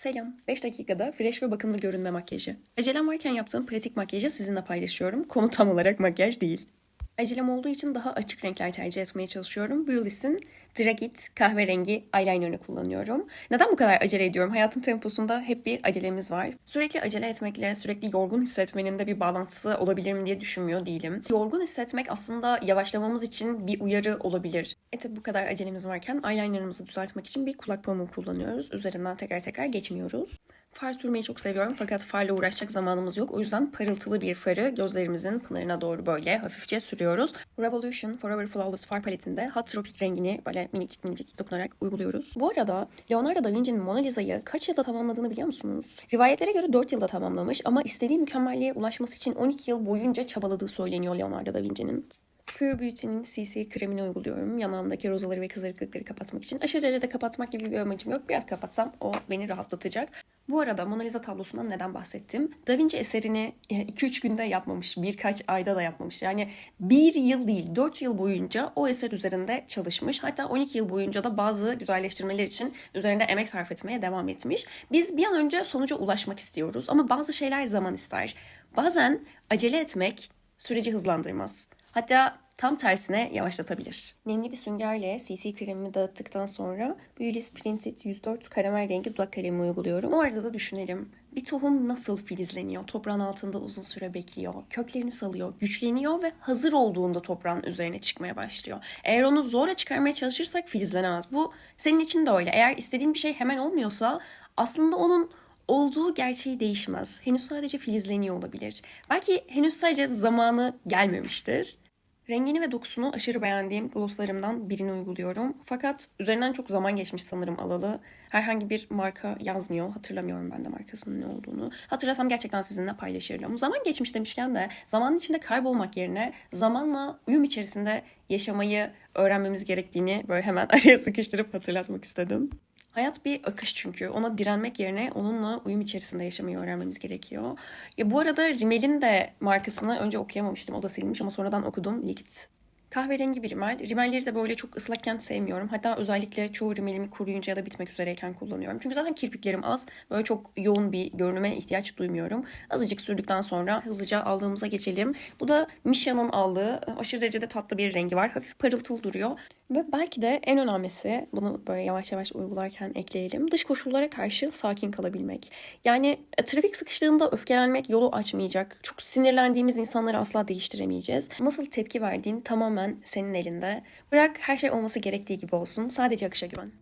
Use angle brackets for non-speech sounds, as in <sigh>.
Selam. 5 dakikada fresh ve bakımlı görünme makyajı. Acelem varken yaptığım pratik makyajı sizinle paylaşıyorum. Konu tam olarak makyaj değil. Acelem olduğu için daha açık renkler tercih etmeye çalışıyorum. Beulis'in Dragit kahverengi eyelinerını kullanıyorum. Neden bu kadar acele ediyorum? Hayatın temposunda hep bir acelemiz var. Sürekli acele etmekle sürekli yorgun hissetmenin de bir bağlantısı olabilir mi diye düşünmüyor değilim. Yorgun hissetmek aslında yavaşlamamız için bir uyarı olabilir. E tabi bu kadar acelemiz varken eyelinerımızı düzeltmek için bir kulak pamuğu kullanıyoruz. Üzerinden tekrar tekrar geçmiyoruz. Far sürmeyi çok seviyorum fakat farla uğraşacak zamanımız yok. O yüzden parıltılı bir farı gözlerimizin pınarına doğru böyle hafifçe sürüyoruz. Revolution Forever Flawless far paletinde Hot Tropic rengini böyle minicik minicik dokunarak uyguluyoruz. Bu arada Leonardo da Vinci'nin Mona Lisa'yı kaç yılda tamamladığını biliyor musunuz? Rivayetlere göre 4 yılda tamamlamış ama istediği mükemmelliğe ulaşması için 12 yıl boyunca çabaladığı söyleniyor Leonardo da Vinci'nin. Pure Beauty'nin CC kremini uyguluyorum. Yanağımdaki rozaları ve kızarıklıkları kapatmak için. Aşırı derecede kapatmak gibi bir amacım yok. Biraz kapatsam o beni rahatlatacak. Bu arada Mona Lisa tablosundan neden bahsettim? Da Vinci eserini 2-3 günde yapmamış, birkaç ayda da yapmamış. Yani bir yıl değil, 4 yıl boyunca o eser üzerinde çalışmış. Hatta 12 yıl boyunca da bazı güzelleştirmeler için üzerinde emek sarf etmeye devam etmiş. Biz bir an önce sonuca ulaşmak istiyoruz ama bazı şeyler zaman ister. Bazen acele etmek süreci hızlandırmaz. Hatta tam tersine yavaşlatabilir. Nemli bir süngerle CC kremimi dağıttıktan sonra Beulis Printed 104 karamel rengi dudak kalemi uyguluyorum. O arada da düşünelim. Bir tohum nasıl filizleniyor? Toprağın altında uzun süre bekliyor. Köklerini salıyor, güçleniyor ve hazır olduğunda toprağın üzerine çıkmaya başlıyor. Eğer onu zorla çıkarmaya çalışırsak filizlenemez. Bu senin için de öyle. Eğer istediğin bir şey hemen olmuyorsa aslında onun olduğu gerçeği değişmez. Henüz sadece filizleniyor olabilir. Belki henüz sadece zamanı gelmemiştir. Rengini ve dokusunu aşırı beğendiğim glosslarımdan birini uyguluyorum. Fakat üzerinden çok zaman geçmiş sanırım alalı. Herhangi bir marka yazmıyor. Hatırlamıyorum ben de markasının ne olduğunu. Hatırlasam gerçekten sizinle paylaşırım. Zaman geçmiş demişken de zamanın içinde kaybolmak yerine zamanla uyum içerisinde yaşamayı öğrenmemiz gerektiğini böyle hemen <laughs> araya sıkıştırıp hatırlatmak istedim. Hayat bir akış çünkü. Ona direnmek yerine onunla uyum içerisinde yaşamayı öğrenmemiz gerekiyor. Ya bu arada Rimmel'in de markasını önce okuyamamıştım. O da silinmiş ama sonradan okudum. Likt. Kahverengi bir rimel. Rimelleri de böyle çok ıslakken sevmiyorum. Hatta özellikle çoğu rimelimi kuruyunca ya da bitmek üzereyken kullanıyorum. Çünkü zaten kirpiklerim az. Böyle çok yoğun bir görünüme ihtiyaç duymuyorum. Azıcık sürdükten sonra hızlıca aldığımıza geçelim. Bu da Misha'nın aldığı aşırı derecede tatlı bir rengi var. Hafif parıltılı duruyor. Ve belki de en önemlisi bunu böyle yavaş yavaş uygularken ekleyelim. Dış koşullara karşı sakin kalabilmek. Yani e, trafik sıkıştığında öfkelenmek yolu açmayacak. Çok sinirlendiğimiz insanları asla değiştiremeyeceğiz. Nasıl tepki verdiğin tamamen senin elinde. Bırak her şey olması gerektiği gibi olsun. Sadece akışa güven.